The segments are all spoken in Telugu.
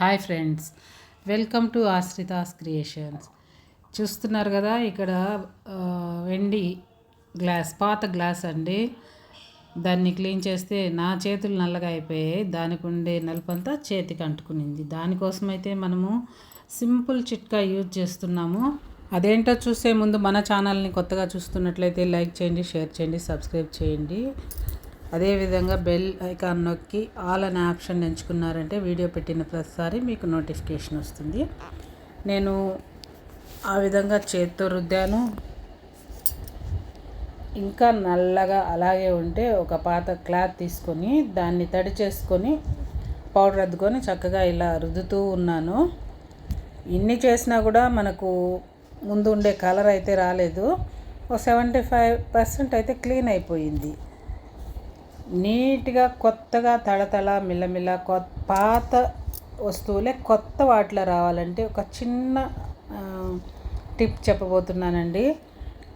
Hi friends welcome to Ashrita's creations. చూస్తున్నారు కదా ఇక్కడ వెండి గ్లాస్ పాత గ్లాస్ అండి. దాన్ని క్లీన్ చేస్తే నా చేతులు నల్లగా అయిపోయాయి. దానికి ఉండే నలుపంతా చేతికి అంటుకునింది. దానికోసం అయితే మనము సింపుల్ చిట్కా యూజ్ చేస్తున్నాము. అదేంటో చూసే ముందు మన ఛానల్ని కొత్తగా చూస్తున్నట్లయితే లైక్ చేయండి షేర్ చేయండి సబ్స్క్రైబ్ చేయండి. అదేవిధంగా బెల్ ఐకాన్ నొక్కి ఆల్ అనే ఆప్షన్ ఎంచుకున్నారంటే వీడియో పెట్టిన ప్రతిసారి మీకు నోటిఫికేషన్ వస్తుంది. నేను ఆ విధంగా చేత్తో రుద్దాను. ఇంకా నల్లగా అలాగే ఉంటే ఒక పాత క్లాత్ తీసుకొని దాన్ని తడి చేసుకొని పౌడర్ అద్దుకొని చక్కగా ఇలా రుద్దుతూ ఉన్నాను. ఇన్ని చేసినా కూడా మనకు ముందు ఉండే కలర్ అయితే రాలేదు. ఒక సెవెంటీ ఫైవ్ పర్సెంట్ అయితే క్లీన్ అయిపోయింది. నీట్గా కొత్తగా తళతళ మిల్లమిల్ల కొత్త పాత వస్తువులే కొత్త వాటిలో రావాలంటే ఒక చిన్న టిప్ చెప్పబోతున్నానండి.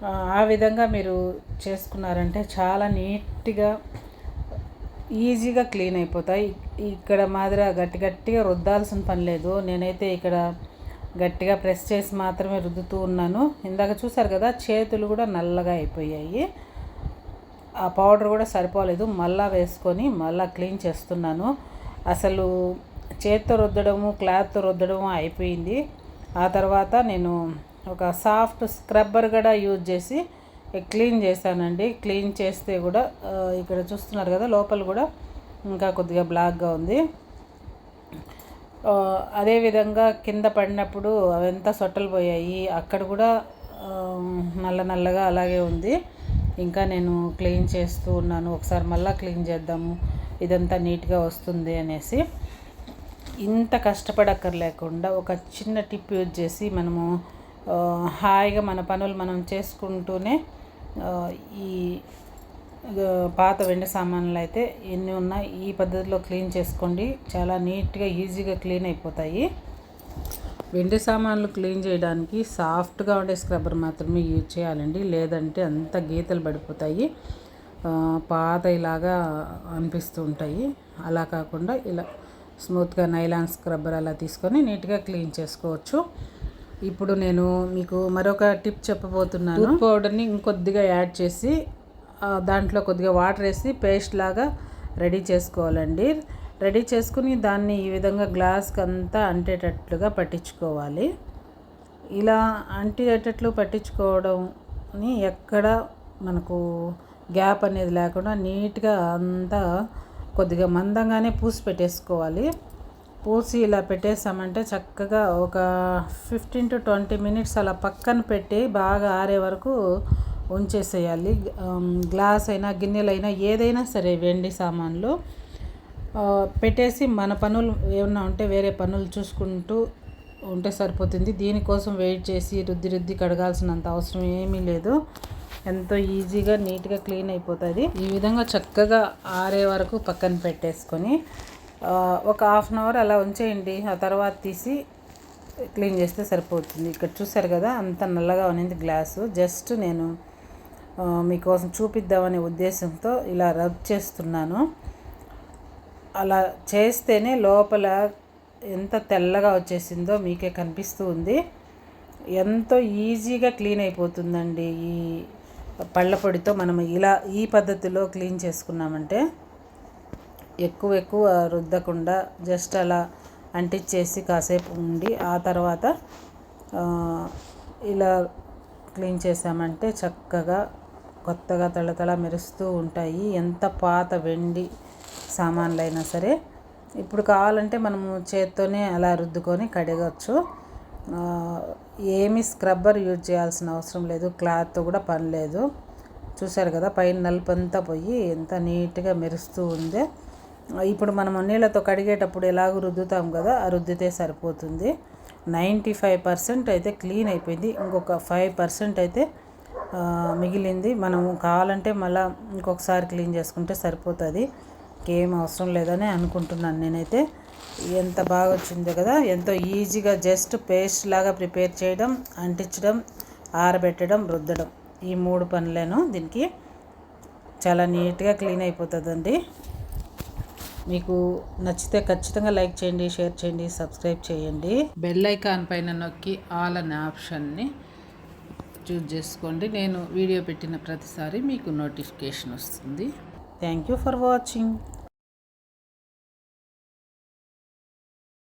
ఆ, ఆ విధంగా మీరు చేసుకున్నారంటే చాలా నీట్గా ఈజీగా క్లీన్ అయిపోతాయి. ఇక్కడ మాదిరి గట్టి గట్టిగా రుద్దాల్సిన పని లేదు. నేనైతే ఇక్కడ గట్టిగా ప్రెస్ చేసి మాత్రమే రుద్దుతూ ఉన్నాను. ఇందాక చూసారు కదా చేతులు కూడా నల్లగా అయిపోయాయి. ఆ పౌడర్ కూడా సరిపోలేదు. మళ్ళా వేసుకొని మళ్ళా క్లీన్ చేస్తున్నాను. అసలు చేత్తో రుద్దడము క్లాత్తో రుద్దడము అయిపోయింది. ఆ తర్వాత నేను ఒక సాఫ్ట్ స్క్రబ్బర్ కూడా యూజ్ చేసి క్లీన్ చేశానండి. క్లీన్ చేస్తే కూడా ఇక్కడ చూస్తున్నారు కదా లోపల కూడా ఇంకా కొద్దిగా బ్లాక్గా ఉంది. అదేవిధంగా కింద పడినప్పుడు అవంతా సొట్టలు పోయాయి. అక్కడ కూడా నల్ల నల్లగా అలాగే ఉంది. ఇంకా నేను క్లీన్ చేస్తూ ఉన్నాను. ఒకసారి మళ్ళీ క్లీన్ చేద్దాము. ఇదంతా నీట్గా వస్తుంది అనేసి. ఇంత కష్టపడక్కర్లేకుండా ఒక చిన్న టిప్ యూజ్ చేసి మనము హాయిగా మన పనులు మనం చేసుకుంటూనే ఈ పాత వెండి సామాన్లు అయితే ఎన్ని ఉన్నా ఈ పద్ధతిలో క్లీన్ చేసుకోండి. చాలా నీట్గా ఈజీగా క్లీన్ అయిపోతాయి. వెండి సామాన్లు క్లీన్ చేయడానికి సాఫ్ట్గా ఉండే స్క్రబ్బర్ మాత్రమే యూజ్ చేయాలండి. లేదంటే అంత గీతలు పడిపోతాయి. పాత ఇలాగా అనిపిస్తూ ఉంటాయి. అలా కాకుండా ఇలా స్మూత్గా నైలాన్ స్క్రబ్బర్ అలా తీసుకొని నీట్గా క్లీన్ చేసుకోవచ్చు. ఇప్పుడు నేను మీకు మరొక టిప్ చెప్పబోతున్నాను. టూత్ పౌడర్ని ఇంకొద్దిగా యాడ్ చేసి దాంట్లో కొద్దిగా వాటర్ వేసి పేస్ట్ లాగా రెడీ చేసుకోవాలండి. రెడీ చేసుకుని దాన్ని ఈ విధంగా గ్లాస్కి అంతా అంటేటట్లుగా పట్టించుకోవాలి. ఇలా అంటేటట్లు పట్టించుకోవడంని ఎక్కడ మనకు గ్యాప్ అనేది లేకుండా నీట్గా అంతా కొద్దిగా మందంగానే పూసి పెట్టేసుకోవాలి. పూసి ఇలా పెట్టేసామంటే చక్కగా ఒక ఫిఫ్టీన్ టు ట్వంటీ మినిట్స్ అలా పక్కన పెట్టి బాగా ఆరే వరకు ఉంచేసేయాలి. గ్లాస్ అయినా గిన్నెలైనా ఏదైనా సరే వెండి సామాన్లు. పెట్టేసి మన పనులు ఏమన్నా ఉంటే వేరే పనులు చూసుకుంటూ ఉంటే సరిపోతుంది. దీనికోసం వెయిట్ చేసి రుద్ది రుద్ది కడగాల్సినంత అవసరం ఏమీ లేదు. ఎంతో ఈజీగా నీట్గా క్లీన్ అయిపోతుంది. ఈ విధంగా చక్కగా ఆరే వరకు పక్కన పెట్టేసుకొని ఒక హాఫ్ అన్ అవర్ అలా ఉంచేయండి. ఆ తర్వాత తీసి క్లీన్ చేస్తే సరిపోతుంది. ఇక్కడ చూసారు కదా అంత నల్లగా ఉన్నింది గ్లాసు. జస్ట్ నేను మీకోసం చూపిద్దామనే ఉద్దేశంతో ఇలా రబ్ చేస్తున్నాను. అలా చేస్తేనే లోపల ఎంత తెల్లగా వచ్చేసిందో మీకే కనిపిస్తూ ఉంది ఎంతో ఈజీగా క్లీన్ అయిపోతుందండి ఈ పళ్ళ పొడితో మనం ఇలా ఈ పద్ధతిలో క్లీన్ చేసుకున్నామంటే ఎక్కువ ఎక్కువ రుద్దకుండా జస్ట్ అలా అంటించేసి కాసేపు ఉండి ఆ తర్వాత ఇలా క్లీన్ చేసామంటే చక్కగా కొత్తగా తళతళ మెరుస్తూ ఉంటాయి. ఎంత పాత వెండి సామాన్లు అయినా సరే. ఇప్పుడు కావాలంటే మనము చేత్తోనే అలా రుద్దుకొని కడగచ్చు. ఏమి స్క్రబ్బర్ యూజ్ చేయాల్సిన అవసరం లేదు. క్లాత్తో కూడా పని లేదు. చూశారు కదా పైన నలుపంతా పోయి ఎంత నీట్గా మెరుస్తూ ఉందే. ఇప్పుడు మనం నీళ్ళతో కడిగేటప్పుడు ఎలాగో రుద్దుతాం కదా ఆ రుద్దితే సరిపోతుంది. నైంటీ ఫైవ్ పర్సెంట్ అయితే క్లీన్ అయిపోయింది. ఇంకొక ఫైవ్ పర్సెంట్ అయితే మిగిలింది. మనం కావాలంటే మళ్ళీ ఇంకొకసారి క్లీన్ చేసుకుంటే సరిపోతుంది. ఏం అవసరం లేదని అనుకుంటున్నాను నేనైతే. ఎంత బాగా వచ్చిందో కదా ఎంతో ఈజీగా జస్ట్ పేస్ట్ లాగా ప్రిపేర్ చేయడం అంటించడం ఆరబెట్టడం రుద్దడం. ఈ మూడు పనులేను దీనికి చాలా నీట్గా క్లీన్ అయిపోతుందండి. మీకు నచ్చితే ఖచ్చితంగా లైక్ చేయండి షేర్ చేయండి సబ్స్క్రైబ్ చేయండి. బెల్ ఐకాన్ పైన నొక్కి ఆల్ అనే ఆప్షన్ని చూజ్ చేసుకోండి. నేను వీడియో పెట్టిన ప్రతిసారి మీకు నోటిఫికేషన్ వస్తుంది. Thank you for watching